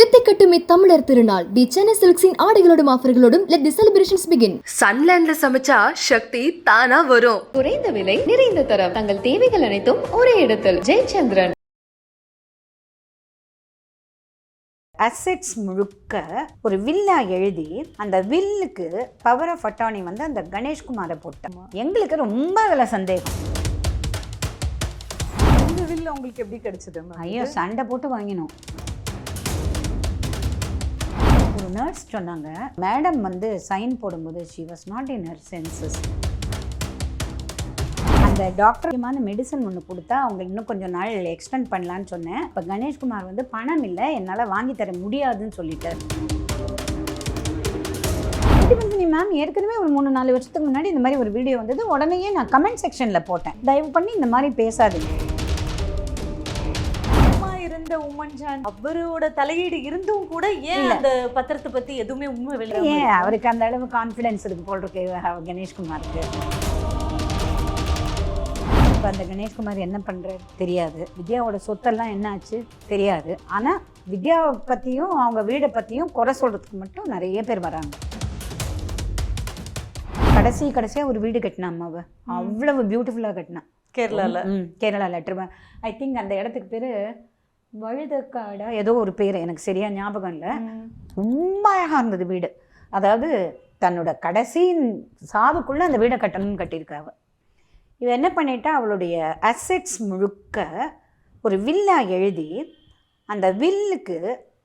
தித்திக்கட்டுமே தமிழர் திருநாள். தி சென்னை சில்க்ஸின் ஆடைகளோடும் ஆஃபர்களோடும் லெட் தி செலிப்ரேஷன்ஸ் பிகின் சன்லேண்ட்ல சமைச்சா சக்தி தானா வரும். குறைந்த விலை நிறைந்த தரம். தங்கள் தேவைகள் அனைத்தும் ஒரே இடத்தில். ஜெயச்சந்திரன். அசெட்ஸ் முழுக்க ஒரு வில்லா எழுதி அந்த வில்லுக்கு பவர் ஆஃப் அட்டானி வந்து அந்த கணேஷ்குமாரை போட்டோம் எங்களுக்கு ரொம்ப அதில் சந்தேகம். இந்த வில் உங்களுக்கு எப்படி கிடைச்சது? ஐயோ சண்டை போட்டு வாங்கினோம். நர்ஸ் சொன்னாங்க. மேடம் வந்து சைன் போடும்போது she was not in her senses அந்த டாக்டர் மெடிசன் ஒன்று கொடுத்தா அவங்க இன்னும் கொஞ்சம் நாள் எக்ஸ்டெண்ட் பண்ணலான்னு சொன்னேன். இப்போ கணேஷ்குமார் வந்து பணம் இல்லை என்னால் வாங்கி தர முடியாதுன்னு சொல்லிட்டார். நீ மேம் ஏற்கனவே ஒரு மூணு நாலு வருஷத்துக்கு முன்னாடி இந்த மாதிரி ஒரு வீடியோ வந்தது. உடனேயே நான் கமெண்ட் செக்ஷனில் போட்டேன். தயவு பண்ணி இந்த மாதிரி பேசாதீங்க. இருந்த உமன் ஜான் அவரோட தலையீடு இருந்தும் கூட ஏன். அந்த பத்திரத்தை பத்தி எதுவுமே உண்மை வெளியே ஏன்? அவருக்கு அந்த அளவு கான்ஃபிடன்ஸ் இருக்கு போல் இருக்கு கணேஷ்குமாருக்கு. இப்போ அந்த கணேஷ்குமார் என்ன பண்ணுறாரு தெரியாது. வித்யாவோட சொத்தெல்லாம் என்ன ஆச்சு தெரியாது. ஆனால் வித்யாவை பற்றியும் அவங்க வீடை பற்றியும் குறை சொல்கிறதுக்கு மட்டும் நிறைய பேர் வராங்க. கடைசி கடைசியாக ஒரு வீடு கட்டினா அம்மாவை அவ்வளவு பியூட்டிஃபுல்லாக கட்டினா கேரளாவில் ட்ரிவ ஐ திங்க் அந்த இடத்துக்கு பேர் வழுதக்காடா ஏதோ ஒரு பேர் எனக்கு சரியா ஞாபகம் இல்லை. ரொம்ப அழகாக இருந்தது வீடு. அதாவது தன்னோட கடைசி சாவுக்குள்ளே அந்த வீடை கட்டணும்னு கட்டியிருக்காவ இவ என்ன பண்ணிட்டா அவளுடைய அசெட்ஸ் முழுக்க ஒரு வில்லா எழுதி அந்த வில்லுக்கு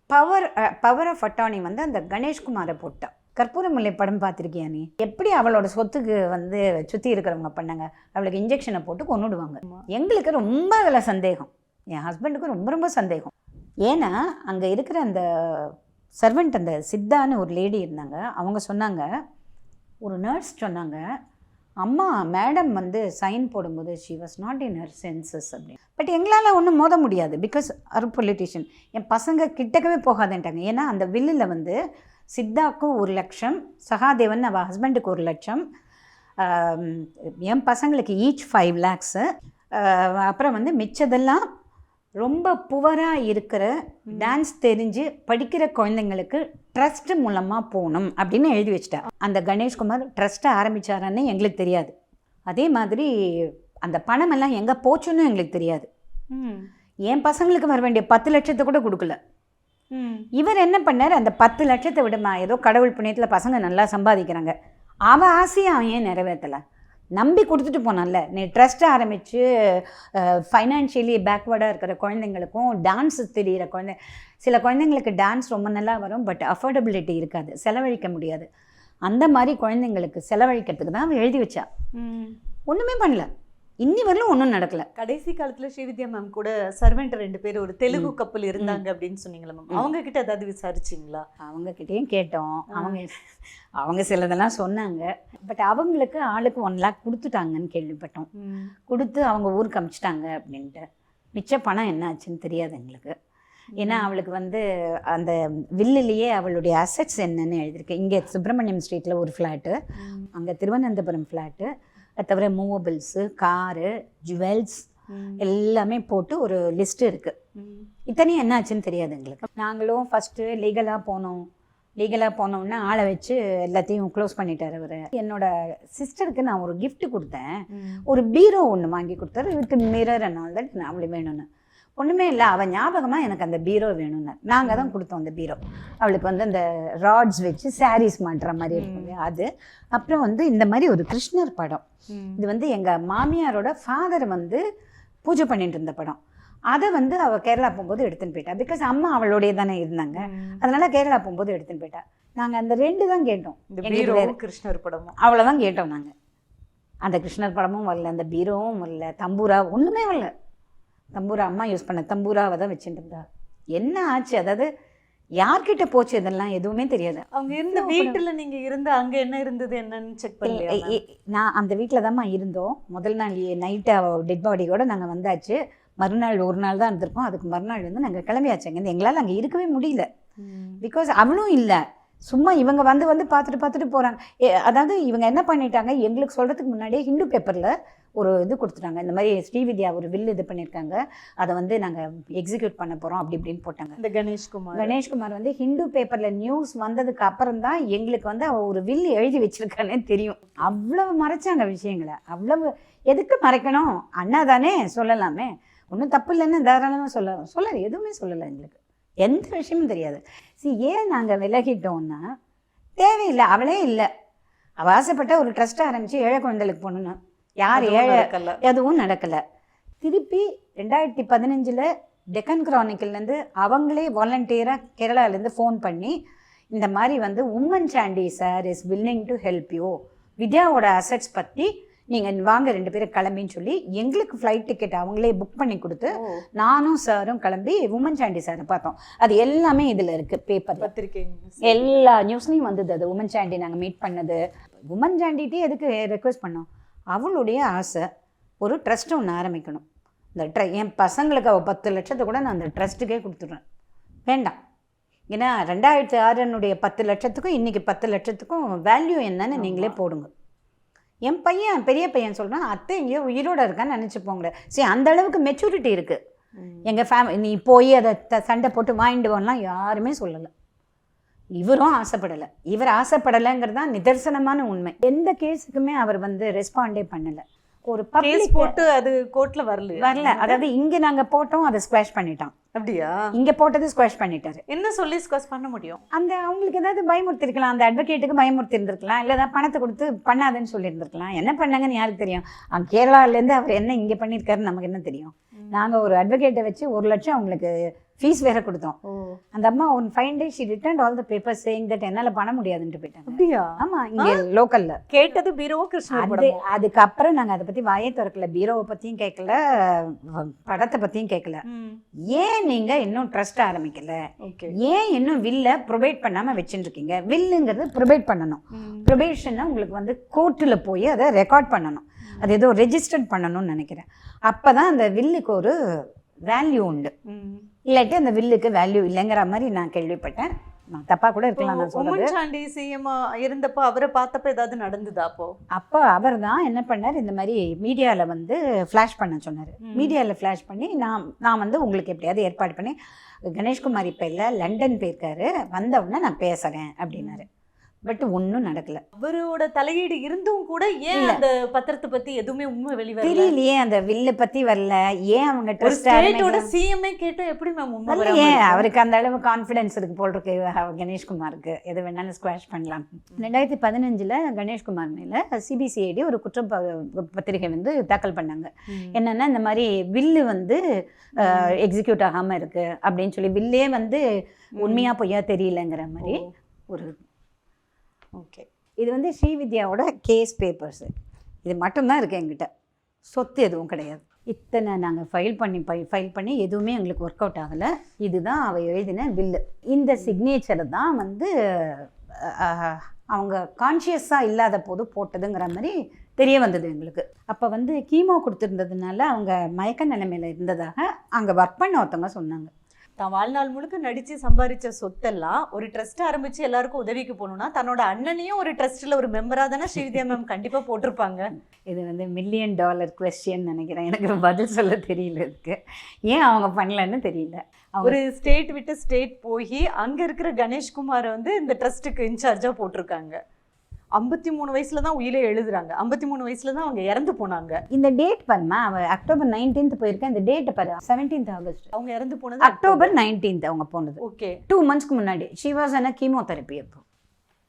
பவர் பவர் ஆஃப் அட்டானி வந்து அந்த கணேஷ்குமாரை போட்டா. கற்பூரமுல்லை படம் பார்த்துருக்கியா நீ? எப்படி அவளோட சொத்துக்கு வந்து சுற்றி இருக்கிறவங்க பண்ணாங்க? அவளுக்கு இன்ஜெக்ஷனை போட்டு கொன்னுடுவாங்க. எங்களுக்கு ரொம்ப அதில் சந்தேகம். என் ஹஸ்பண்டுக்கு ரொம்ப ரொம்ப சந்தேகம். ஏன்னா அங்கே இருக்கிற அந்த சர்வெண்ட் அந்த சித்தான்னு ஒரு லேடி இருந்தாங்க. அவங்க சொன்னாங்க ஒரு நர்ஸ் சொன்னாங்க அம்மா மேடம் வந்து சைன் போடும்போது she was not in her senses அப்படின்னு. பட் எங்களால் ஒன்றும் மோத முடியாது. பிகாஸ் அர் பொலிட்டிஷியன் என் பசங்க கிட்டக்கவே போகாதேன்ட்டாங்க. ஏன்னா அந்த வில்லில் வந்து சித்தாக்கும் ஒரு லட்சம் சகாதேவன் அவள் ஹஸ்பண்டுக்கு ஒரு லட்சம் என் பசங்களுக்கு ஈச் ஃபைவ் லேக்ஸு அப்புறம் வந்து மிச்சதெல்லாம் ரொம்ப புவராக இருக்கிற டான்ஸ் தெரிஞ்சு படிக்கிற குழந்தைங்களுக்கு ட்ரஸ்ட் மூலமாக போகணும் அப்படின்னு எழுதி வச்சிட்டா. அந்த கணேஷ்குமார் ட்ரஸ்ட்டை ஆரம்பிச்சாரான்னு எங்களுக்கு தெரியாது. அதே மாதிரி அந்த பணமெல்லாம் எங்கே போச்சுன்னு எங்களுக்கு தெரியாது. என் பசங்களுக்கு வர வேண்டிய பத்து லட்சத்தை கூட கொடுக்கல. இவர் என்ன பண்ணார்? அந்த பத்து லட்சத்தை விடமா? ஏதோ கடவுள் புண்ணியத்தில் பசங்க நல்லா சம்பாதிக்கிறாங்க. அவ ஆசையை அவன் ஏன் நிறைவேற்றலை நம்பி கொடுத்துட்டு போனான்ல. நீ ட்ரஸ்ட்டை ஆரம்பித்து ஃபைனான்ஷியலி பேக்வேர்டாக இருக்கிற குழந்தைங்களுக்கும் டான்ஸ் தெரிகிற குழந்தை சில குழந்தைங்களுக்கு டான்ஸ் ரொம்ப நல்லா வரும் பட் அஃபோர்டபிலிட்டி இருக்காது செலவழிக்க முடியாது. அந்த மாதிரி குழந்தைங்களுக்கு செலவழிக்கிறதுக்கு தான் அவன் எழுதி வச்சா. ஒன்றுமே பண்ணல. இன்னி வரலும் ஒன்றும் நடக்கலை. கடைசி காலத்துல ஸ்ரீவித்யா மேம் கூட சர்வெண்ட் ரெண்டு பேர் ஒரு தெலுங்கு கப்பல் இருந்தாங்க அப்படின்னு சொன்னீங்களா மேம் அவங்க கிட்ட ஏதாவது விசாரிச்சீங்களா? அவங்கக்கிட்டேயும் கேட்டோம். அவங்க அவங்க சிலதெல்லாம் சொன்னாங்க. பட் அவங்களுக்கு ஆளுக்கு ஒன் லேக் கொடுத்துட்டாங்கன்னு கேள்விப்பட்டோம். கொடுத்து அவங்க ஊருக்கு அமிச்சிட்டாங்க அப்படின்ட்டு. மிச்ச பணம் என்ன ஆச்சுன்னு தெரியாது எங்களுக்கு. ஏன்னா அவளுக்கு வந்து அந்த வில்லுலேயே அவளுடைய அசெட்ஸ் என்னன்னு எழுதியிருக்கு. இங்கே சுப்பிரமணியம் ஸ்ட்ரீட்டில் ஒரு ஃப்ளாட்டு அங்கே திருவனந்தபுரம் ஃப்ளாட்டு அது தவிர மூவபிள்ஸு காரு ஜுவல்ஸ் எல்லாமே போட்டு ஒரு லிஸ்ட் இருக்குது இத்தனையும் என்ன ஆச்சுன்னு தெரியாது எங்களுக்கு. நாங்களும் ஃபஸ்ட்டு லீகலாக போனோம். லீகலாக போனோம்னா ஆளை வச்சு எல்லாத்தையும் க்ளோஸ் பண்ணிட்டார் அவர். என்னோட சிஸ்டருக்கு நான் ஒரு gift கொடுத்தேன். ஒரு பீரோ ஒன்று வாங்கி கொடுத்தாரு. With mirror and all that நான் அவளை வேணும்னு. ஒன்றுமே இல்லை. அவள் ஞாபகமாக எனக்கு அந்த பீரோ வேணும்னு. நாங்கள் தான் கொடுத்தோம் அந்த பீரோ. அவளுக்கு வந்து அந்த ராட்ஸ் வச்சு சாரீஸ் மாட்டுற மாதிரி இருக்கும் அது. அப்புறம் வந்து இந்த மாதிரி ஒரு கிருஷ்ணர் படம். இது வந்து எங்கள் மாமியாரோட ஃபாதர் வந்து பூஜை பண்ணிட்டு இருந்த படம். அதை வந்து அவள் கேரளா போகும்போது எடுத்துன்னு போயிட்டா. பிகாஸ் அம்மா அவளோடைய தானே இருந்தாங்க. அதனால கேரளா போகும்போது எடுத்துன்னு போயிட்டா. நாங்கள் அந்த ரெண்டு தான் கேட்டோம். கிருஷ்ணர் படமும். அவ்வளோதான் கேட்டோம் நாங்கள் அந்த கிருஷ்ணர் படமும் வரல அந்த பீரோவும் வரல தம்பூரா ஒன்றுமே வரல. தம்பூரா அம்மா யூஸ் பண்ண தம்பூராவை தான் வச்சுட்டு இருந்தா. என்ன ஆச்சு? அதாவது யார்கிட்ட போச்சு இதெல்லாம்? எதுவுமே தெரியாது. அவங்க இருந்த வீட்டுல நீங்க இருந்த அங்க என்ன இருந்தது என்னன்னு செக் இ- நான் அந்த வீட்டில் தான்மா இருந்தோம். முதல் நாள் நைட்டு டெட் பாடியோட நாங்கள் வந்தாச்சு. மறுநாள் ஒரு நாள் தான் இருந்திருப்போம் அதுக்கு மறுநாள் வந்து நாங்கள் கிளம்பியாச்சு அங்கேருந்து. எங்களால் அங்கே இருக்கவே முடியல. பிகாஸ் அவளும் இல்லை. சும்மா இவங்க வந்து வந்து பார்த்துட்டு பார்த்துட்டு போகிறாங்க அதாவது இவங்க என்ன பண்ணிட்டாங்க? எங்களுக்கு சொல்கிறதுக்கு முன்னாடியே ஹிந்து பேப்பரில் ஒரு இது கொடுத்துட்டாங்க. இந்த மாதிரி ஸ்ரீவித்யா ஒரு வில் இது பண்ணியிருக்காங்க அதை வந்து நாங்கள் எக்ஸிக்யூட் பண்ண போகிறோம் அப்படி இப்படின்னு போட்டாங்க. இந்த கணேஷ்குமார் கணேஷ்குமார் வந்து ஹிந்து பேப்பரில் நியூஸ் வந்ததுக்கு அப்புறம் தான் எங்களுக்கு வந்து அவ ஒரு வில் எழுதி வச்சிருக்கானே தெரியும். அவ்வளவு மறைச்சாங்க விஷயங்களை. அவ்வளவு எதுக்கு மறைக்கணும்? அண்ணா தானே சொல்லலாமே. ஒன்றும் தப்பு இல்லைன்னு தாராளமாக சொல்ல சொல்லலை. எதுவுமே சொல்லலை எங்களுக்கு. எந்த விஷயமும் தெரியாது. சி ஏன் நாங்கள் விலகிட்டோம்னா தேவையில்லை. அவளே இல்லை. அவள் ஆசைப்பட்ட ஒரு ட்ரஸ்ட் ஆரம்பித்து ஏழை குழந்தைகளுக்கு போகணுன்னு யார் ஏழை. எதுவும் நடக்கலை. திருப்பி ரெண்டாயிரத்தி பதினஞ்சில் டெக்கன் கிரானிக்கல்லேருந்து அவங்களே வாலண்டியராக கேரளாலேருந்து ஃபோன் பண்ணி இந்த மாதிரி வந்து Oommen Chandy sir is willing to help you வித்யாவோட assets பற்றி நீங்கள் வாங்க ரெண்டு பேரும் கிளம்பின்னு சொல்லி எங்களுக்கு ஃப்ளைட் டிக்கெட் அவங்களே புக் பண்ணி கொடுத்து நானும் சாரும் கிளம்பி உமன் சாண்டி சாரை பார்த்தோம். அது எல்லாமே இதில் இருக்குது பேப்பரில் பத்திரிகை news. எல்லா நியூஸ்லையும் வந்தது அது உமன் சாண்டி நாங்கள் மீட் பண்ணது. உமன் சாண்டிட்டே எதுக்கு ரெக்வெஸ்ட் பண்ணோம்? அவளுடைய ஆசை ஒரு ட்ரஸ்ட் ஒன்று ஆரம்பிக்கணும். இந்த ட்ர என் பசங்களுக்கு அவள் பத்து லட்சத்தை கூட நான் அந்த ட்ரஸ்ட்டுக்கே கொடுத்துட்றேன். வேண்டாம். ஏன்னா ரெண்டாயிரத்தி ஆறுனுடைய பத்து லட்சத்துக்கும் இன்றைக்கி பத்து லட்சத்துக்கும் வேல்யூ என்னன்னு நீங்களே போடுங்க. என் பையன் பெரிய பையன் சொல்கிறான் அத்தை எங்கேயோ உயிரோட இருக்கான்னு நினச்சிப்போங்க சரி அந்த அளவுக்கு மெச்சூரிட்டி இருக்குது. எங்கள் ஃபேமிலி நீ போய் அதை த சண்டை போட்டு வாங்கிட்டு வரலாம் யாருமே சொல்லலை. இவரும் ஆசைப்படலை. இவர் ஆசைப்படலைங்கிறது தான் நிதர்சனமான உண்மை. எந்த கேஸுக்குமே அவர் வந்து ரெஸ்பாண்டே பண்ணலை. ஒரு பப்ளிக் போட்டு அது கோர்ட்ல வரல. வரல. அதாவது இங்கே நாங்கள் போட்டோம் அதை ஸ்குவாஷ் பண்ணிட்டான். அப்படியா? இங்கே போட்டது ஸ்குவாஷ் பண்ணிட்டாரு. என்ன சொல்லி ஸ்கோஸ் பண்ண முடியும்? அந்த அவங்களுக்கு ஏதாவது பயமுறுத்திருக்கலாம். அந்த அட்வொகேட்டுக்கு பயமுறுத்தி இருந்திருக்கலாம் இல்லை ஏதாவது பணத்தை கொடுத்து பண்ணாதுன்னு சொல்லியிருந்திருக்கலாம். என்ன பண்ணாங்கன்னு யாருக்கு தெரியும்? அங்கே கேரளாலேருந்து அவர் என்ன இங்கே பண்ணியிருக்காருன்னு நமக்கு என்ன தெரியும்? நாங்கள் ஒரு அட்வொகேட்டை வச்சு ஒரு லட்சம் அவங்களுக்கு ஃபீஸ் வேற கொடுத்தோம். அந்த அம்மா one fine day she return all the paper saying that என்னால் பண்ண முடியாதுன்ட்டு போயிட்டாங்க. அப்படியா? ஆமாம் இங்கே லோக்கலில் கேட்டது அது படமும். அதுக்கப்புறம் நாங்கள் அதை பற்றி வாயே திறக்கல பீரோவை பற்றியும் கேட்கல படத்தை பற்றியும் கேட்கல ஏன் நீங்கள் இன்னும் ட்ரஸ்ட் ஆரம்பிக்கல? ஏன் இன்னும் வில்லை ப்ரொவைட் பண்ணாமல் வச்சுட்டு இருக்கீங்க வில்லுங்கிறது ப்ரொவைட் பண்ணணும் ப்ரொபேஷன்னா உங்களுக்கு வந்து கோர்ட்டில் போய் அதை ரெக்கார்ட் பண்ணணும். அது ஏதோ ரெஜிஸ்டர்ட் பண்ணணும்னு நினைக்கிறேன். அப்போ தான் அந்த வில்லுக்கு ஒரு வேல்யூ உண்டு. இல்லாட்டி அந்த வில்லுக்கு வேல்யூ இல்லைங்கிற மாதிரி நான் கேள்விப்பட்டேன். நான் தப்பாக கூட இருக்கலாம் நான் சாண்டி சிஎம் இருந்தப்போ அவரை பார்த்தப்ப ஏதாவது நடந்ததா அப்போ? அப்போ அவர் தான் என்ன பண்ணார் இந்த மாதிரி மீடியாவில் வந்து ஃப்ளாஷ் பண்ண சொன்னார். மீடியாவில் ஃப்ளாஷ் பண்ணி நான் நான் வந்து உங்களுக்கு எப்படியாவது ஏற்பாடு பண்ணி கணேஷ்குமார் இப்போ இல்லை லண்டன் போயிருக்காரு வந்த உடனே நான் பேசுகிறேன் அப்படின்னாரு. பட் ஒன்றும் நடக்கல. அவரோட தலையீடு இருந்தும் கூட ஏன். அந்த பத்திரத்தை பத்தி எதுவுமே உண்மை வெளிவரல? தெரியலையே அந்த வில்லை பற்றி வரல. ஏன் அவங்க ஸ்டேட்டோட சிஎம்ஏ கேட்டா எப்படி மேம் உண்மை ஏன்? அவருக்கு அந்த அளவு கான்ஃபிடன்ஸ் இருக்கு போல் இருக்கு. கணேஷ்குமாருக்கு. எது வேணாலும் ஸ்குவாஷ் பண்ணலாம். ரெண்டாயிரத்தி பதினஞ்சில் கணேஷ்குமார் மேலே சிபிசிஐடி ஒரு குற்ற ப- பத்திரிகை வந்து தாக்கல் பண்ணாங்க. என்னன்னா இந்த மாதிரி வில்லு வந்து எக்ஸிக்யூட் ஆகாமல் இருக்கு அப்படின்னு சொல்லி வில்லே வந்து உண்மையா பொய்யா தெரியலங்கிற மாதிரி. ஒரு ஓகே. இது வந்து ஸ்ரீவித்யாவோட கேஸ் பேப்பர்ஸு. இது மட்டும்தான் இருக்குது எங்கிட்ட சொத்து எதுவும் கிடையாது. இத்தனை நாங்கள் ஃபைல் பண்ணி ஃபைல் பண்ணி எதுவுமே எங்களுக்கு ஒர்க் அவுட் ஆகலை. இதுதான் அவள் எழுதின பில்லு இந்த சிக்னேச்சரை தான் வந்து அவங்க கான்ஷியஸாக இல்லாத போது போட்டதுங்கிற மாதிரி தெரிய வந்தது எங்களுக்கு. அப்போ வந்து கீமோ கொடுத்துருந்ததுனால அவங்க மயக்க நிலைமையில் இருந்ததாக அங்கே ஒர்க் பண்ண ஒருத்தவங்க சொன்னாங்க. தான் வாழ்நாள் முழுக்க நடிச்சு சம்பாரிச்ச சொத்தெல்லாம் ஒரு ட்ரஸ்ட் ஆரம்பிச்சு எல்லாருக்கும் உதவிக்கு போகணும்னா தன்னோட அண்ணனையும் ஒரு ட்ரஸ்ட்ல ஒரு மெம்பரா தானே ஸ்ரீவித்யா மேம் கண்டிப்பா போட்டிருப்பாங்க. இது வந்து மில்லியன் டாலர் கொஸ்டின் நினைக்கிறேன். எனக்கு பதில் சொல்ல தெரியல இதுக்கு. ஏன் அவங்க பண்ணலன்னு தெரியல. ஒரு ஸ்டேட் விட்டு ஸ்டேட் போய் அங்க இருக்கிற கணேஷ்குமாரை வந்து இந்த ட்ரஸ்ட்டுக்கு இன்சார்ஜா போட்டிருக்காங்க. ஐம்பத்தி மூணு வயசுல தான் உயிலே எழுதுறாங்க. ஐம்பத்தி மூணு வயசுல தான் அவங்க இறந்து போனாங்க. இந்த டேட் பாருமா அவ அக்டோபர் நைன்டீன்த் போயிருக்கேன் இந்த டேட் பாரு செவன்டீன்த் ஆகஸ்ட் அவங்க இறந்து போனது அக்டோபர் நைன்டீன்த் அவங்க போனது. ஓகே டூ மந்த்ஸ்க்கு முன்னாடி ஷி வாஸ் அன கீமோதெரப்பி அப்போ.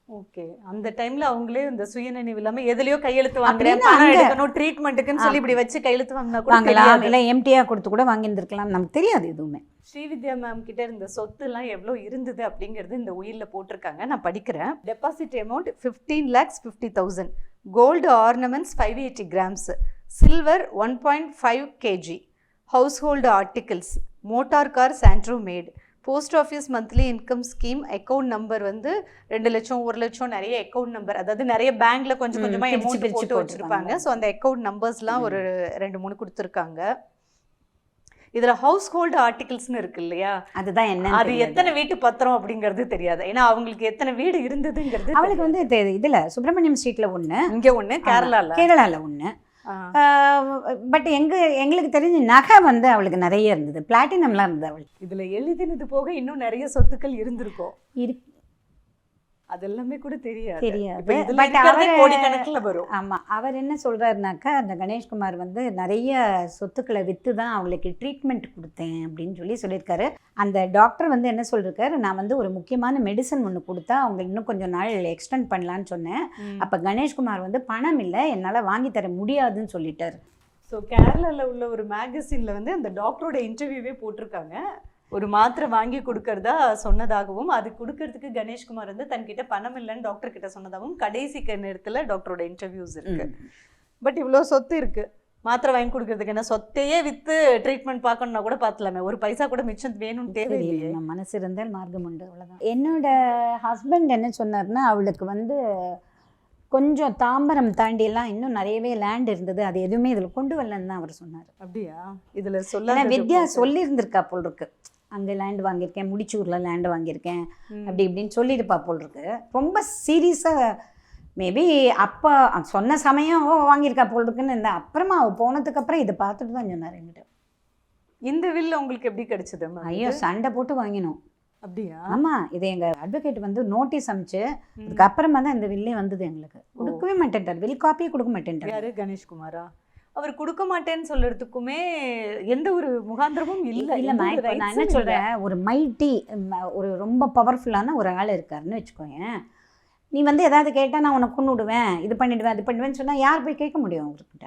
ஓகே அந்த டைம்ல அவங்களே இந்த சுயநினைவு இல்லாம எதுலயோ கையெழுத்து வாங்குறேன் பணம் எடுக்கணும் ட்ரீட்மெண்ட்டுக்குன்னு சொல்லி இப்படி வச்சு கையெழுத்து வாங்கினா கூட வாங்கலாம். இல்லை எம்டிஆ கொடுத்து கூட வாங்கியிருந்திருக்கலாம். நமக்கு தெரியாது எதுவுமே. ஸ்ரீவித்யா மேம் கிட்ட இருந்த சொத்துலாம் எவ்வளோ இருந்தது அப்படிங்கிறது இந்த உயிரில் போட்டிருக்காங்க. நான் படிக்கிறேன். Deposit amount fifteen lakhs fifty thousand gold ornaments five eighty grams silver one point five KG household articles motor car Santro made post office monthly income scheme account number வந்து ரெண்டு லட்சம் ஒரு லட்சம் நிறைய அக்கௌண்ட் நம்பர் அதாவது நிறைய பேங்க்ல கொஞ்சம் ம், கொஞ்சமா பிரிச்சு அமௌண்ட் போட்டு வச்சிருப்பாங்க. ஸோ அந்த அக்கௌண்ட் நம்பர்ஸ்லாம் ஒரு ரெண்டு மூணு கொடுத்துருக்காங்க. இதுல ஹவுஸ் ஹோல்டு ஆர்டிகல்ஸ்னு இருக்கு இல்லையா? அதுதான் என்ன அது எத்தனை வீட்டு பத்திரம் அப்படிங்கிறது தெரியாது. ஏன்னா அவங்களுக்கு எத்தனை வீடு இருந்ததுங்கிறது அவளுக்கு வந்து தெ- இதுல சுப்பிரமணியம் ஸ்ட்ரீட்ல ஒண்ணு. இங்க ஒண்ணு கேரளால. கேரளால ஒண்ணு. பட் எங்க எங்களுக்கு தெரிஞ்ச நகை வந்து அவளுக்கு நிறைய இருந்தது. பிளாட்டினம்லாம் இருந்தது அவளுக்கு. இதுல எழுதினது போக இன்னும் நிறைய சொத்துக்கள் இருந்திருக்கும். இருக்கு. அது எல்லாமே கூட தெரியாது. தெரியாது. வரும். ஆமா. அவர் என்ன சொல்றாருனாக்கா அந்த கணேஷ்குமார் வந்து நிறைய சொத்துக்களை விற்று தான் அவளுக்கு ட்ரீட்மெண்ட் கொடுத்தேன் அப்படின்னு சொல்லி சொல்லியிருக்காரு. அந்த டாக்டர் வந்து என்ன சொல்லியிருக்காரு நான் வந்து ஒரு முக்கியமான மெடிசன் ஒன்று கொடுத்தா அவங்க இன்னும் கொஞ்சம் நாள் எக்ஸ்டெண்ட் பண்ணலான்னு சொன்னேன். அப்போ கணேஷ்குமார் வந்து பணம் இல்லை என்னால் வாங்கி தர முடியாதுன்னு சொல்லிட்டாரு. ஸோ கேரளால உள்ள ஒரு மேகசின்ல வந்து அந்த டாக்டரோட இன்டர்வியூவே போட்டிருக்காங்க. ஒரு மாத்திரை வாங்கி கொடுக்கறதா சொன்னதாகவும் அது கொடுக்கறதுக்கு கணேஷ்குமார் வந்து தன்கிட்ட பணம் இல்லைன்னு டாக்டர் கிட்ட சொன்னதாகவும் கடைசி நேரத்துல டாக்டரோட இன்டர்வியூஸ் இருக்கு. பட் இவ்வளோ சொத்து இருக்கு. மாத்திரை வாங்கி கொடுக்கறதுக்கு என்ன சொத்தையே வித்து ட்ரீட்மெண்ட் பார்க்கணும்னா கூட பார்த்துலாமே. ஒரு பைசா கூட மிச்சம் வேணும்னு தேவையில்லையே தெரியல நம்ம மனசு இருந்தால் மார்க்கம் உண்டு அவ்வளோதான் என்னோட ஹஸ்பண்ட் என்ன சொன்னார்னா அவளுக்கு வந்து கொஞ்சம் தாம்பரம் தாண்டியெல்லாம் இன்னும் நிறையவே லேண்ட் இருந்தது. அது எதுவுமே இதில் கொண்டு வரலன்னு தான் அவர் சொன்னார். அப்படியா? இதுல சொல்ல வித்யா சொல்லியிருந்திருக்கா போல் இருக்கு. அங்கே லேண்ட் வாங்கியிருக்கேன் முடிச்சூரில் லேண்ட் வாங்கியிருக்கேன் அப்படி இப்படின்னு சொல்லியிருப்பா போல் இருக்கு ரொம்ப சீரியஸாக மேபி அப்போ சொன்ன சமயம் வாங்கியிருக்கா போல் இருக்குன்னு இருந்தேன் அப்புறமா அவள் போனதுக்கு அப்புறம் இதை பார்த்துட்டு தான் சொன்னார் என்கிட்ட. இந்த வில் உங்களுக்கு எப்படி கிடைச்சது? ஐயோ சண்டை போட்டு வாங்கினோம். அப்படியா? ஆமாம் இதை எங்கள் அட்வொகேட் வந்து நோட்டீஸ் அமிச்சு அதுக்கு அப்புறமா தான் இந்த வில்லே வந்தது எங்களுக்கு. கொடுக்கவே மாட்டேன்ட்டார். வில் காப்பியே கொடுக்க மாட்டேன்ட்டார். கணேஷ்குமாரா? அவர் கொடுக்க மாட்டேன்னு சொல்றதுக்குமே எந்த ஒரு முகாந்திரமும் இல்ல. இப்போ நான் என்ன இல்ல. சொல்கிறேன் ஒரு மைட்டி ஒரு ரொம்ப பவர்ஃபுல்லான ஒரு ஆள் இருக்காருன்னு வச்சுக்கோயேன். நீ வந்து ஏதாவது கேட்டால் நான் உனக்கு கொண்டு விடுவேன் இது பண்ணிடுவேன் அது பண்ணுவேன்னு சொன்னால் யார் போய் கேட்க முடியும் அவர்கிட்ட?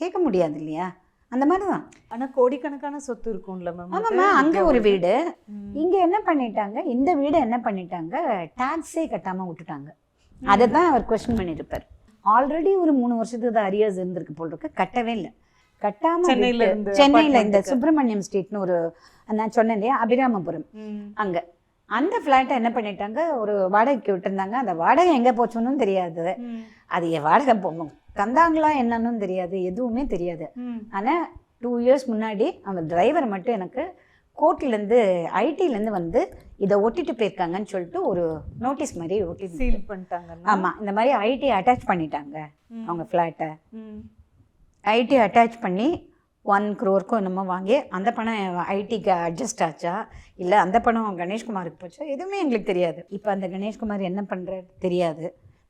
கேட்க முடியாது இல்லையா? அந்த மாதிரி தான் ஆனா கோடிக்கணக்கான சொத்து இருக்கும்ல மேம் ஆமாம்மா அங்கே ஒரு வீடு. இங்கே என்ன பண்ணிட்டாங்க? இந்த வீடு என்ன பண்ணிட்டாங்க? டாக்ஸே கட்டாமல் விட்டுட்டாங்க. அதை தான் அவர் கொஸ்டின் பண்ணியிருப்பார் ஆல்ரெடி ஒரு மூணு வருஷத்துக்கு தான் அரியர்ஸ் இருந்திருக்கு போல் இருக்கு கட்டவே இல்லை. கட்டாம சென்னையில இந்த. சுப்பிரமணியம் ஸ்ட்ரீட்னு ஒரு நான் சொன்னேன் இல்லையா? அபிராமபுரம். அங்க. அந்த ஃப்ளாட்டை என்ன பண்ணிட்டாங்க? ஒரு வாடகைக்கு விட்டுருந்தாங்க. அந்த வாடகை எங்கே போச்சுன்னு தெரியாது. அது என் வாடகை போகும் தந்தாங்களா என்னன்னு தெரியாது. எதுவுமே தெரியாது. ஆனால் டூ இயர்ஸ் முன்னாடி அந்த டிரைவர் மட்டும் எனக்கு கோர்ட்லேருந்து ஐடிலேருந்து வந்து இதை ஒட்டிட்டு போயிருக்காங்கன்னு சொல்லிட்டு ஒரு நோட்டீஸ் மாதிரி ஒட்டி சீல் பண்ணிட்டாங்க ஆமாம் இந்த மாதிரி ஐடி அட்டாச் பண்ணிட்டாங்க அவங்க ஃப்ளாட்டை. ஐடி அட்டாச் பண்ணி ஒன் க்ரோருக்கும் என்னமோ வாங்கி அந்த பணம் ஐடிக்கு அட்ஜஸ்ட் ஆச்சா? இல்லை அந்த பணம் கணேஷ்குமாருக்கு போச்சா? எதுவுமே எங்களுக்கு தெரியாது. இப்போ அந்த கணேஷ்குமார் என்ன பண்ணுறாரு தெரியாது.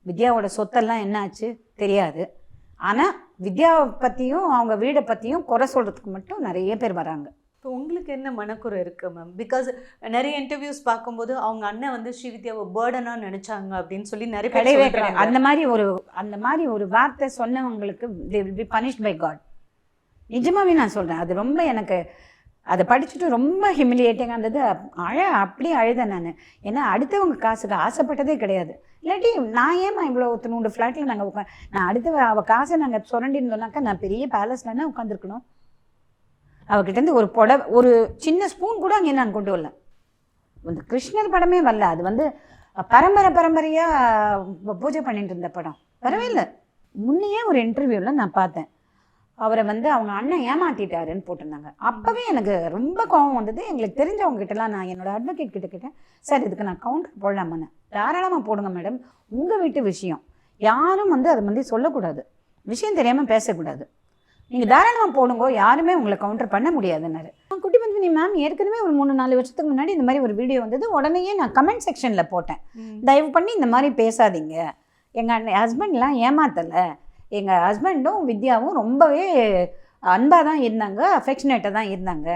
வித்யாவோட சொத்தெல்லாம் என்ன ஆச்சு? தெரியாது. ஆனால் வித்யாவை பற்றியும் அவங்க வீடை பற்றியும் குறை சொல்கிறதுக்கு மட்டும் நிறைய பேர் வராங்க. இப்போ உங்களுக்கு என்ன மனக்குறை இருக்கு மேம் பிகாஸ் நிறைய இன்டர்வியூஸ் பார்க்கும்போது அவங்க அண்ணன் வந்து ஸ்ரீவித்யாவை பேர்டனா நினைச்சாங்க அப்படின்னு சொல்லி நிறைய கிடையவே அந்த மாதிரி ஒரு அந்த மாதிரி ஒரு வார்த்தை சொன்னவங்களுக்கு they will be punished by God நிஜமாவே நான் சொல்கிறேன் அது ரொம்ப எனக்கு அதை படிச்சுட்டு ரொம்ப ஹிமிலியேட்டிங்காக இருந்தது. அழ அப்படியே அழுதேன் நான். ஏன்னா அடுத்தவங்க காசுக்கு ஆசைப்பட்டதே கிடையாது. இல்லாட்டி நான் ஏமா இவ்வளோ நூறு ஃப்ளாட்டில் நாங்கள் உட்கா நான் அடுத்த அவள் காசை நாங்கள் சுரண்டிருந்தோம்னாக்கா நான் பெரிய பேலஸ்லன்னா உட்காந்துருக்கணும் அவகிட்டேருந்து ஒரு புடவை ஒரு சின்ன ஸ்பூன் கூட அங்கே நான் கொண்டு வரல. இந்த கிருஷ்ணர் படமே வரல. அது வந்து பரம்பரை பரம்பரையாக பூஜை பண்ணிட்டு இருந்த படம். வரவே இல்லை முன்னையே ஒரு இன்டர்வியூவில் நான் பார்த்தேன். அவரை வந்து அவங்க அண்ணன் ஏமாத்திட்டாருன்னு போட்டிருந்தாங்க. அப்போவே எனக்கு ரொம்ப கோபம் வந்தது. எங்களுக்கு தெரிஞ்சவங்க கிட்டலாம் நான் என்னோட அட்வொகேட் கிட்ட கேட்டேன். சார் இதுக்கு நான் கவுண்டர் போடலாமான்னு. தாராளமாக போடுங்க மேடம் உங்கள் வீட்டு விஷயம். யாரும் வந்து அதை வந்து சொல்லக்கூடாது. விஷயம் தெரியாமல் பேசக்கூடாது. நீங்கள் தாராளமாக போடுங்க யாருமே உங்களை கவுண்டர் பண்ண முடியாதுன்னாரு. குட்டி பந்தினி மேம் ஏற்கனவே ஒரு மூணு நாலு வருஷத்துக்கு முன்னாடி இந்த மாதிரி ஒரு வீடியோ வந்தது. உடனேயே நான் கமெண்ட் செக்ஷனில் போட்டேன். தயவு பண்ணி இந்த மாதிரி பேசாதீங்க. எங்கள் ஹஸ்பண்ட்லாம் ஏமாத்தலை. எங்கள் ஹஸ்பண்டும் வித்யாவும் ரொம்பவே அன்பாக தான் இருந்தாங்க அஃபெக்ஷனேட்டாக தான் இருந்தாங்க.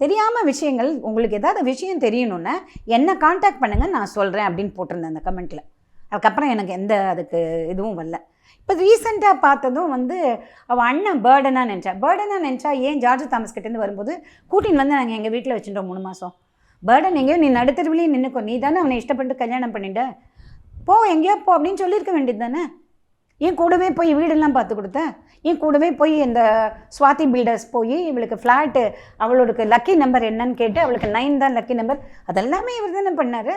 தெரியாமல் விஷயங்கள் உங்களுக்கு ஏதாவது விஷயம் தெரியணுன்னா என்னை காண்டாக்ட் பண்ணுங்க நான் சொல்கிறேன் அப்படின்னு போட்டிருந்தேன் அந்த கமெண்ட்டில் அதுக்கப்புறம் எனக்கு எந்த அதுக்கு இதுவும் வரல. இப்போ ரீசெண்டாக பார்த்ததும் வந்து அவள் அண்ணன் பேர்டனாக நினச்சா. பேர்டனாக நினச்சா ஏன் ஜார்ஜ் தாமஸ் கிட்டேருந்து வரும்போது கூட்டின்னு வந்து நாங்கள் எங்கள் வீட்டில் வச்சுட்டோம் மூணு மாதம் பேர்டன் எங்கேயோ நீ நடுத்தருவிலேயே நின்றுக்கோ நீ தானே அவனை இஷ்டப்பட்டு கல்யாணம் பண்ணிட்ட. போ எங்கேயோ போ அப்படின்னு சொல்லியிருக்க வேண்டியது தானே? என் கூடவே போய் வீடெல்லாம் பார்த்து கொடுத்த? என் கூடவே போய் இந்த சுவாதி பில்டர்ஸ் போய் இவளுக்கு ஃப்ளாட்டு அவளோட லக்கி நம்பர் என்னன்னு கேட்டு அவளுக்கு நைன் தான் லக்கி நம்பர் அதெல்லாமே இவர் தானே பண்ணார்?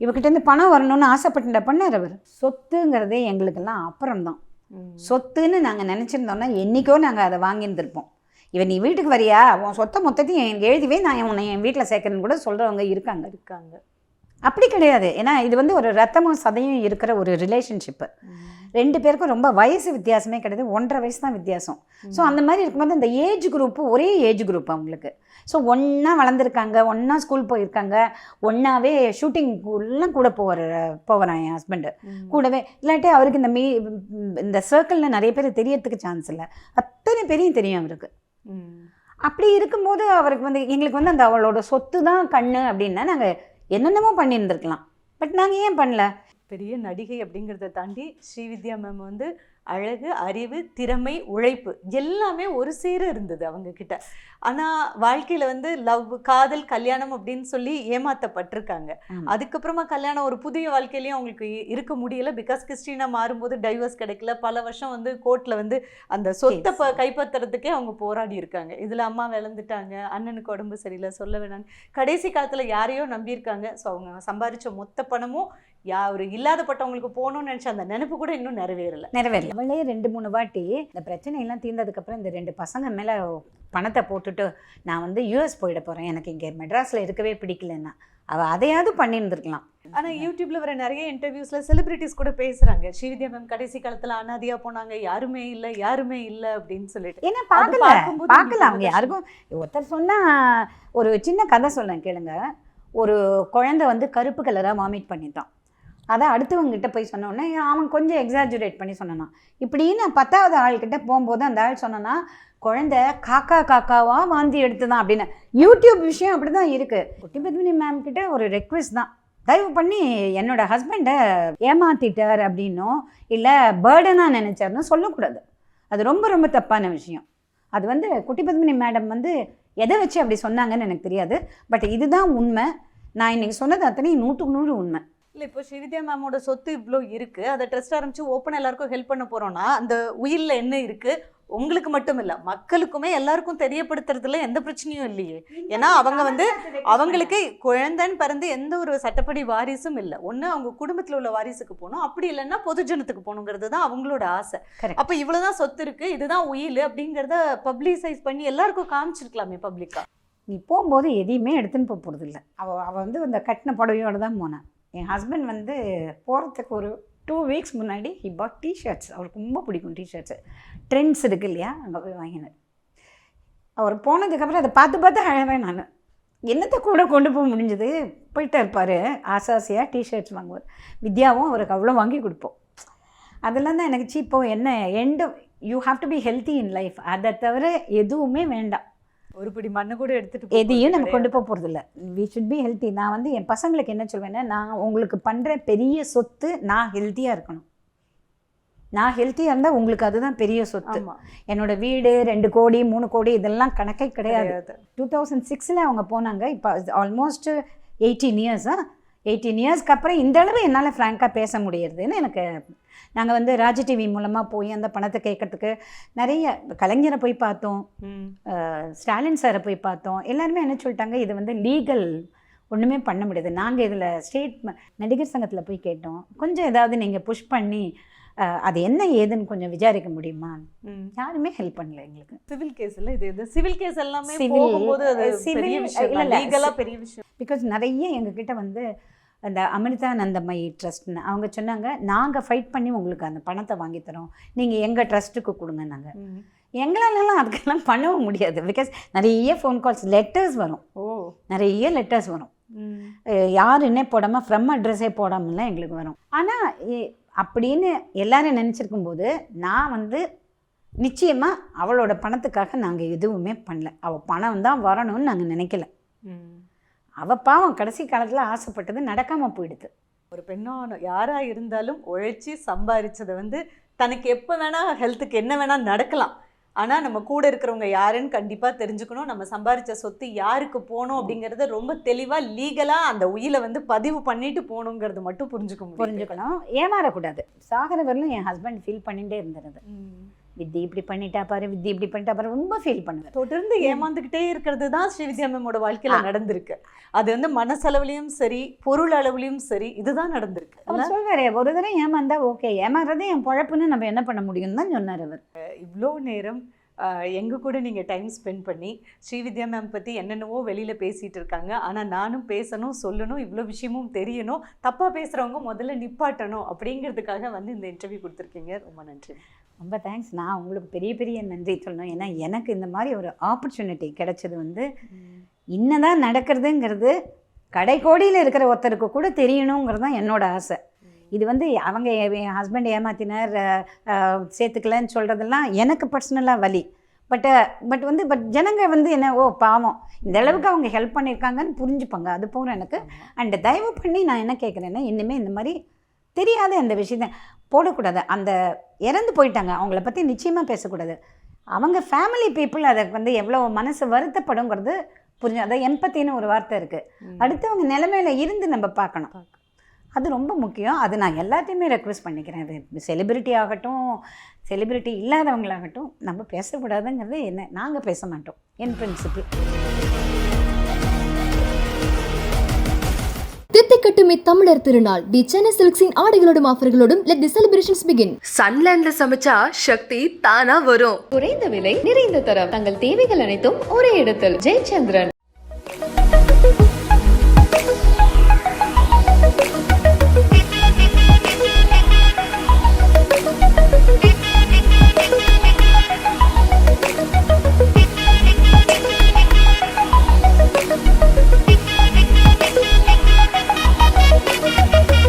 இவர்கிட்டேருந்து பணம் வரணும்னு ஆசைப்பட்டு பண்ணார் அவர் சொத்துங்கிறதே எங்களுக்கெல்லாம் அப்புறம்தான். சொத்துன்னு நாங்கள் நினச்சிருந்தோம்னா என்றைக்கோ நாங்கள் அதை வாங்கியிருந்திருப்போம். இவன் நீ வீட்டுக்கு வரியா? உன் சொத்தை மொத்தத்தையும் எனக்கு எழுதிவே நான் உன்னை என் வீட்டில் சேர்க்கறேன்னு கூட சொல்கிறவங்க இருக்காங்க. இருக்காங்க. அப்படி கிடையாது. ஏன்னா இது வந்து ஒரு ரத்தமும் சதையும் இருக்கிற ஒரு ரிலேஷன்ஷிப்பு ரெண்டு பேருக்கும் ரொம்ப வயசு வித்தியாசமே கிடையாது. ஒன்றரை வயசு தான் வித்தியாசம். ஸோ அந்த மாதிரி இருக்கும்போது இந்த ஏஜ் குரூப்பு ஒரே ஏஜ் குரூப் அவங்களுக்கு. ஸோ ஒன்றா வளர்ந்துருக்காங்க ஒன்றா ஸ்கூல் போயிருக்காங்க ஒன்றாவே ஷூட்டிங்குலாம் கூட போவார் போவாரான் என் ஹஸ்பண்டு கூடவே இல்லாட்டி அவருக்கு இந்த மீ இந்த சர்க்கிளில் நிறைய பேர் தெரியறதுக்கு சான்ஸ் இல்லை. அத்தனை பேரையும் தெரியும் அவருக்கு. அப்படி இருக்கும்போது அவருக்கு வந்து எங்களுக்கு வந்து அந்த அவளோட சொத்து தான் கண்ணு அப்படின்னா நாங்கள் என்னென்னமோ பண்ணியிருந்திருக்கலாம். பட் நாங்கள் ஏன் பண்ணல? பெரிய நடிகை அப்படிங்கிறத தாண்டி ஸ்ரீவித்யா மேம் வந்து அழகு அறிவு திறமை உழைப்பு எல்லாமே ஒரு சேர இருந்தது அவங்க கிட்ட ஆனா வாழ்க்கையில வந்து லவ் காதல் கல்யாணம் அப்படின்னு சொல்லி ஏமாத்தப்பட்டிருக்காங்க. அதுக்கப்புறமா கல்யாணம் ஒரு புதிய வாழ்க்கையிலயும் அவங்களுக்கு இருக்க முடியல. பிகாஸ் கிறிஸ்டினா மாறும்போது டைவர்ஸ் கிடைக்கல. பல வருஷம் வந்து கோர்ட்ல வந்து அந்த சொத்தை ப கைப்பற்றுறதுக்கே அவங்க போராடி இருக்காங்க. இதுல அம்மா விளந்துட்டாங்க. அண்ணனுக்கு உடம்பு சரியில்லை சொல்ல வேணாம் கடைசி காலத்துல யாரையோ நம்பியிருக்காங்க. ஸோ அவங்க சம்பாரிச்ச மொத்த பணமும் யார் இல்லாதப்பட்டவங்களுக்கு போகணும்னு நினைச்ச அந்த நினைப்பு கூட இன்னும் நிறைவேறல. நிறைவேறல. அவளே ரெண்டு மூணு வாட்டி இந்த பிரச்சனையெல்லாம் தீர்ந்ததுக்கப்புறம் இந்த ரெண்டு பசங்க மேலே பணத்தை போட்டுட்டு நான் வந்து யூஎஸ் போயிட போகிறேன் எனக்கு இங்கே மெட்ராஸில் இருக்கவே பிடிக்கலன்னா. அவள் அதையாவது பண்ணியிருந்திருக்கலாம். ஆனா யூடியூப்ல வர நிறைய இன்டர்வியூஸ்ல செலிபிரிட்டிஸ் கூட பேசுறாங்க. ஸ்ரீவித்யா மேம் கடைசி காலத்துல அனாதியா போனாங்க. யாருமே இல்ல யாருமே இல்ல அப்படின்னு சொல்லிட்டு. ஏன்னா பார்க்கல. பார்க்கல அவங்க யாருக்கும் ஒருத்தர் சொன்னா ஒரு சின்ன கதை சொல்லேன் கேளுங்க. ஒரு குழந்தை வந்து கருப்பு கலராக வாமிட் பண்ணிட்டான். அதை அடுத்தவங்ககிட்ட போய் சொன்னோடனே அவன் கொஞ்சம் எக்ஸாஜுரேட் பண்ணி சொன்னான் இப்படின்னு பத்தாவது ஆள்கிட்ட போகும்போது அந்த ஆள் சொன்னான்னா குழந்தை காக்கா காக்காவாக வாந்தி எடுத்துதான் அப்படின்னு. யூடியூப் விஷயம் அப்படி தான் இருக்குது குட்டி பத்மினி மேம் கிட்ட ஒரு ரெக்வெஸ்ட் தான். தயவு பண்ணி என்னோட ஹஸ்பண்டை ஏமாத்திட்டார் அப்படின்னும் இல்லை பேர்டனாக நினச்சார்னு சொல்லக்கூடாது. அது ரொம்ப ரொம்ப தப்பான விஷயம். அது வந்து குட்டி பத்மினி மேடம் வந்து எதை வச்சு அப்படி சொன்னாங்கன்னு எனக்கு தெரியாது. பட் இதுதான் உண்மை. நான் இன்றைக்கி சொன்னது அத்தனையும் நூற்றுக்கு நூறு உண்மை. இல்ல இப்போ ஸ்ரீவித்யா மேமோட சொத்து இவ்ளோ இருக்கு. அதை ட்ரஸ்ட் ஆரம்பிச்சு ஓப்பன் எல்லாருக்கும் ஹெல்ப் பண்ண போறோம்னா அந்த உயிர்ல என்ன இருக்கு? உங்களுக்கு மட்டும் இல்ல மக்களுக்குமே எல்லாருக்கும் தெரியப்படுத்துறதுல எந்த பிரச்சனையும் இல்லையே. ஏன்னா அவங்க வந்து அவங்களுக்கு குழந்தைன்னு பிறந்து எந்த ஒரு சட்டப்படி வாரிசும் இல்லை. ஒண்ணு அவங்க குடும்பத்துல உள்ள வாரிசுக்கு போகணும். அப்படி இல்லைன்னா பொதுஜனத்துக்கு போகணுங்கிறது தான் அவங்களோட ஆசை. அப்ப இவ்வளவுதான் சொத்து இருக்கு இதுதான் உயில் அப்படிங்கறத பப்ளிசைஸ் பண்ணி எல்லாருக்கும் காமிச்சிருக்கலாமே பப்ளிக்கா நீ போகும்போது எதையுமே எடுத்துன்னு போக போகிறது இல்லை அவள் அவள் வந்து அந்த கட்டின புடவையோட தான் போனான் என் ஹஸ்பண்ட் வந்து போகிறதுக்கு ஒரு டூ வீக்ஸ் முன்னாடி ஹி பாட் டிஷர்ட்ஸ் அவருக்கு ரொம்ப பிடிக்கும் டிஷர்ட்ஸு ட்ரெண்ட்ஸ் இருக்கு இல்லையா? அங்கே போய் வாங்கினார் அவர் போனதுக்கப்புறம் அதை பார்த்து பார்த்து அழவேன் நான். என்னத்தை கூட கொண்டு போக முடிஞ்சது? போயிட்டே இருப்பார். ஆசை ஆசையாக டிஷர்ட்ஸ் வாங்குவார். வித்யாவும் அவருக்கு அவ்வளோ வாங்கி கொடுப்போம். அதெல்லாம் தான் எனக்கு சீப்போ என்ன and you have to be healthy in life அதை தவிர எதுவுமே வேண்டாம். ஒரு பிடி மண்ணு கூட எடுத்துட்டு எதையும் நம்ம. கொண்டு போக போகிறது இல்லை வி ஷுட் பி ஹெல்த்தி நான் வந்து என் பசங்களுக்கு என்ன சொல்வேன்னா நான் உங்களுக்கு பண்ணுற பெரிய சொத்து நான் ஹெல்த்தியாக இருக்கணும். நான் ஹெல்த்தியாக இருந்தால் உங்களுக்கு அதுதான் பெரிய சொத்து. என்னோட வீடு ரெண்டு கோடி மூணு கோடி இதெல்லாம் கணக்கே கிடையாது. டூ தௌசண்ட் சிக்ஸில் அவங்க போனாங்க. இப்போ ஆல்மோஸ்ட் எயிட்டீன் இயர்ஸா எயிட்டீன் இயர்ஸ்க்கு அப்புறம் இந்த அளவு என்னால் ஃப்ராங்காக பேச முடியறதுன்னு எனக்கு நாங்கள் வந்து ராஜ டிவி மூலமாக போய் அந்த பணத்தை கேட்கறதுக்கு நிறைய கலைஞரை போய் பார்த்தோம். ஸ்டாலின் சாரை போய் பார்த்தோம். எல்லாருமே என்ன சொல்லிட்டாங்க இது வந்து லீகல் ஒன்றுமே பண்ண முடியாது. நாங்கள் இதில் ஸ்டேட் நடிகர் சங்கத்தில் போய் கேட்டோம். கொஞ்சம் ஏதாவது நீங்கள் புஷ் பண்ணி அது என்ன ஏதுன்னு கொஞ்சம் விசாரிக்க முடியுமா. யாருமே ஹெல்ப் பண்ணல எங்களுக்கு. சிவில் கேஸ்ல இது இது சிவில் கேஸ் எல்லாமே civil- பெரிய விஷயம். பெரிய விஷயம். பிகாஸ் நிறைய எங்ககிட்ட வந்து அந்த அமிர்தானந்தமயி ட்ரஸ்ட்னு. அவங்க சொன்னாங்க நாங்கள் ஃபைட் பண்ணி உங்களுக்கு அந்த பணத்தை வாங்கி தரோம். நீங்கள் எங்கள் ட்ரஸ்ட்டுக்கு கொடுங்க நாங்கள் எங்களாலலாம் அதுக்கெல்லாம் பண்ணவும் முடியாது. பிகாஸ் நிறைய ஃபோன் கால்ஸ் லெட்டர்ஸ் வரும். ஓ. நிறைய லெட்டர்ஸ் வரும். யாருன்னே போடாமல் ஃப்ரம் அட்ரஸே போடாமலாம் எங்களுக்கு வரும். ஆனால் அப்படின்னு எல்லாரும் நினச்சிருக்கும் போது நான் வந்து நிச்சயமாக அவளோட பணத்துக்காக நாங்கள் எதுவுமே பண்ணல. அவள் பணம் தான் வரணும்னு நாங்கள் நினைக்கல. அவள் பாவம் கடைசி காலத்தில் ஆசைப்பட்டது நடக்காமல் போயிடுது. ஒரு பெண்ணான யாரா இருந்தாலும் உழைச்சி சம்பாரிச்சதை வந்து தனக்கு எப்ப வேணா ஹெல்த்துக்கு என்ன வேணா நடக்கலாம். ஆனா நம்ம கூட இருக்கிறவங்க யாருன்னு கண்டிப்பா தெரிஞ்சுக்கணும். நம்ம சம்பாரிச்ச சொத்து யாருக்கு போகணும் அப்படிங்கறத ரொம்ப தெளிவா லீகலா அந்த உயில வந்து பதிவு பண்ணிட்டு போகணுங்கிறது மட்டும் புரிஞ்சுக்க முடியும் புரிஞ்சுக்கணும். ஏமாறக்கூடாது. வரலும் என் ஹஸ்பண்ட் ஃபீல் பண்ணிகிட்டே இருந்தது வித்தி இப்படி பண்ணிட்டா பாரு வித்தி இப்படி பண்ணிட்டா பாரு ரொம்ப ஃபீல் பண்ணுவார் தொடர்ந்து ஏமாந்துக்கிட்டே இருக்கிறது தான் ஸ்ரீவித்யா மேமோட வாழ்க்கையில நடந்திருக்கு. அது வந்து மனசளவுலயும் சரி பொருள் அளவுலயும் சரி இதுதான் நடந்திருக்கு. அவர் சொல்வாரு ஒரு தடவை ஏமாந்தா ஓகே ஏமாறுறது என் பொழப்புன்னு நம்ம என்ன பண்ண முடியும்னு தான் சொன்னார் அவர். இவ்வளோ நேரம் எங்கள் கூட நீங்கள் டைம் ஸ்பெண்ட் பண்ணி ஸ்ரீவித்யா மேம் பற்றி என்னென்னவோ வெளியில் பேசிகிட்டு இருக்காங்க. ஆனால் நானும் பேசணும் சொல்லணும் இவ்வளோ விஷயமும் தெரியணும் தப்பாக பேசுகிறவங்க முதல்ல நிப்பாட்டணும் அப்படிங்கிறதுக்காக வந்து இந்த இன்டர்வியூ கொடுத்துருக்கீங்க. ரொம்ப நன்றி. ரொம்ப தேங்க்ஸ் நான் உங்களுக்கு பெரிய பெரிய நன்றி சொல்லணும். ஏன்னா எனக்கு இந்த மாதிரி ஒரு ஆப்பர்ச்சுனிட்டி கிடைச்சது வந்து என்னதான் நடக்கிறதுங்கிறது கடைக்கோடியில் இருக்கிற ஒருத்தருக்கு கூட தெரியணுங்கிறது தான் என்னோட ஆசை. இது வந்து அவங்க என் ஹஸ்பண்ட் ஏமாத்தினார் சேர்த்துக்கலன்னு சொல்கிறதெல்லாம் எனக்கு பர்சனலாக வலி. பட் பட் வந்து பட் ஜனங்க வந்து என்ன ஓ பாவம். இந்த அளவுக்கு அவங்க ஹெல்ப் பண்ணியிருக்காங்கன்னு புரிஞ்சுப்பாங்க. அது போகிற எனக்கு அண்ட் தயவு பண்ணி நான் என்ன கேட்குறேன்னா இனிமேல் இந்த மாதிரி தெரியாத அந்த விஷயத்த போடக்கூடாது. அந்த இறந்து போயிட்டாங்க. அவங்கள பற்றி நிச்சயமாக பேசக்கூடாது. அவங்க ஃபேமிலி பீப்புள் அதை வந்து எவ்வளோ மனசு வருத்தப்படுங்கிறது புரிஞ்சு அதான் எம்பத்தின்னு ஒரு வார்த்தை இருக்குது அடுத்தவங்க நிலைமையில இருந்து நம்ம பார்க்கணும். அது ரொம்ப முக்கியம். அது நான் எல்லாத்தையுமே ரெக்வெஸ்ட் பண்ணிக்கிறேன். அது செலிபிரிட்டி ஆகட்டும் செலிபிரிட்டி இல்லாதவங்களாகட்டும் நம்ம பேசக்கூடாதுங்கிறது என்ன நாங்கள் பேச மாட்டோம். என் பிரின்சிபிள் தித்திக்கட்டும் இத்தமிழர் திருநாள். தி சென்னை சில்க்ஸின் ஆடைகளோடும் ஆஃபர்களோடும் லெட் தி செலிப்ரேஷன்ஸ் பிகின் சன்லேண்ட்ல சமைச்சா சக்தி தானா வரும். குறைந்த விலை நிறைந்த தரம். தங்கள் தேவைகள் அனைத்தும் ஒரே இடத்தில். ஜெயச்சந்திரன்.